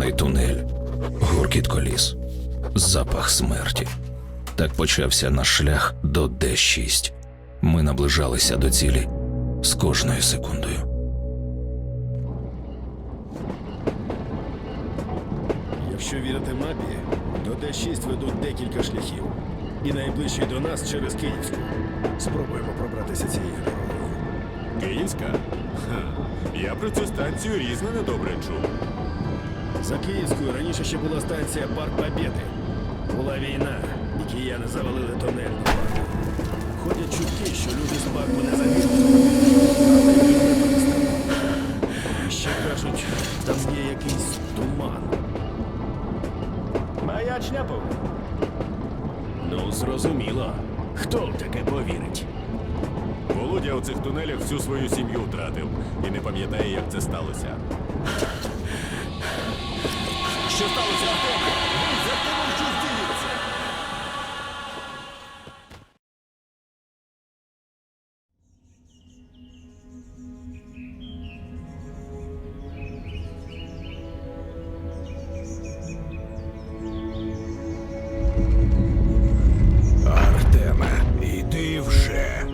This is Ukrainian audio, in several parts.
Темний тунель, гуркіт коліс, запах смерті. Так почався наш шлях до Д6. Ми наближалися до цілі з кожною секундою. Якщо вірити мапі, до Д6 ведуть декілька шляхів. І найближчий до нас через Київську. Спробуємо пробратися цією дорогою. Київська? Ха. Я про цю станцію різне недобре чув. За Київською раніше ще була станція Парк Побєди. Була війна, і кияни завалили тунель. Ходять чутки, що люди з парку не загинули. але й вибрали з там. Ще кажуть, там є якийсь туман. Маячня повна. Ну, зрозуміло. Хто в таке повірить? Володя у цих тунелях всю свою сім'ю втратив і не пам'ятає, як це сталося. Що сталося, Артем? За щось діється! Артеме, іди вже.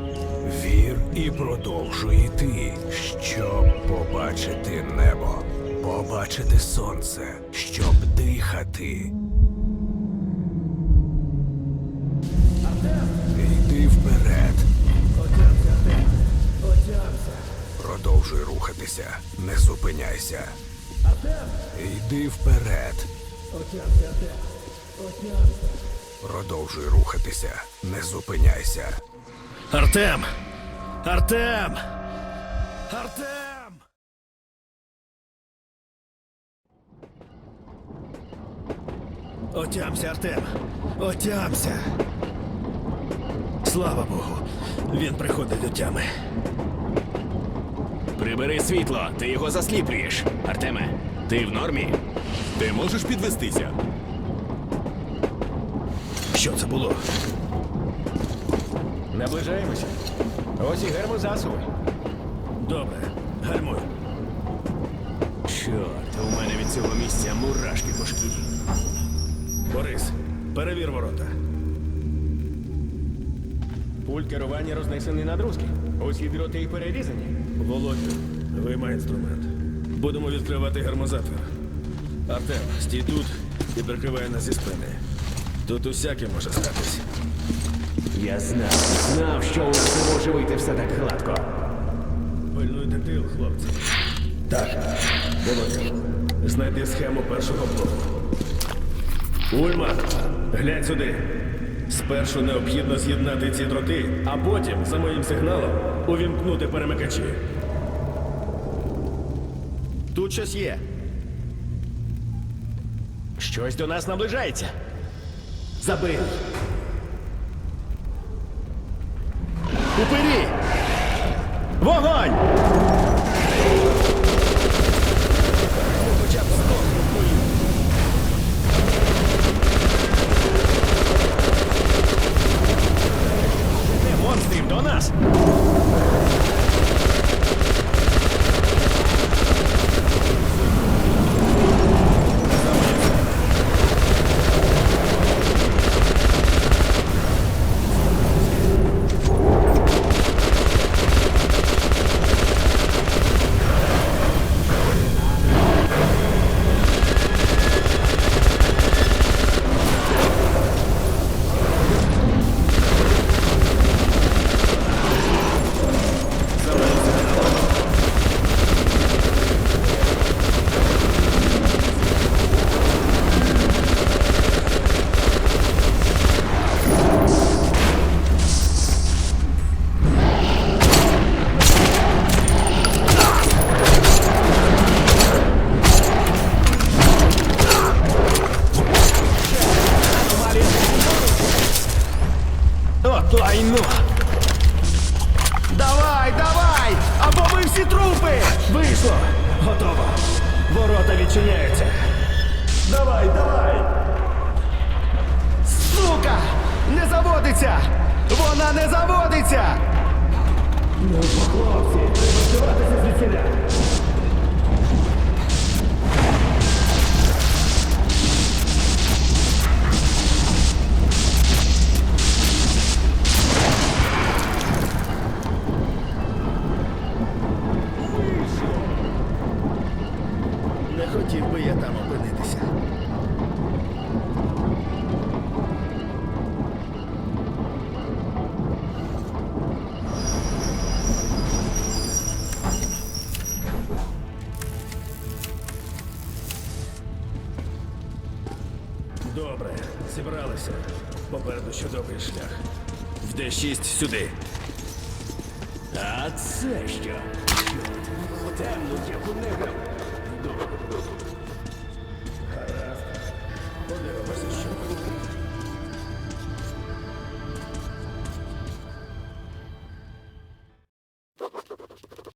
Вір і продовжуй йти, щоб побачити небо, побачити сонце, щоб дихати. Йди вперед. Продовжуй рухатися, не зупиняйся. Йди вперед. Продовжуй рухатися, не зупиняйся. Артем! Артем! Артем! Отямся, Артем! Отямся! Слава Богу! Він приходить до тями. Прибери світло, ти його засліплюєш. Артеме, ти в нормі? Ти можеш підвестися? Що це було? Наближаємося. Ось і гермозасоби. Добре, гальмуй. Чорт, у мене від цього місця мурашки по шкірі. Борис, перевір ворота. Пульт керування рознесений на друзки. Усі дроти і перерізані. Володю, виймай інструмент. Будемо відкривати гермозатвір. Артем, стій тут і прикривай нас зі спини. Тут усяке може статись. Я знав, знав, що у нас не може вийти все так гладко. Пильнуйте тил, хлопці. Так, Володя, знайди схему першого блоку. Ульма, глянь сюди. Спершу необхідно з'єднати ці дроти, а потім, за моїм сигналом, увімкнути перемикачі. Тут щось є. Щось до нас наближається. Забий. Упирі! Вогонь! Всі трупи! Вийшло! Готово! Ворота відчиняються! Давай, давай! Сука! Не заводиться! Вона не заводиться! Ну, хлопці, треба здаватися звідсіля! Хотів би я там опинитися. Добре, зібралися. Попереду ще довгий шлях. В Д6 сюди. А це що? Темну яку не грав. Let's go.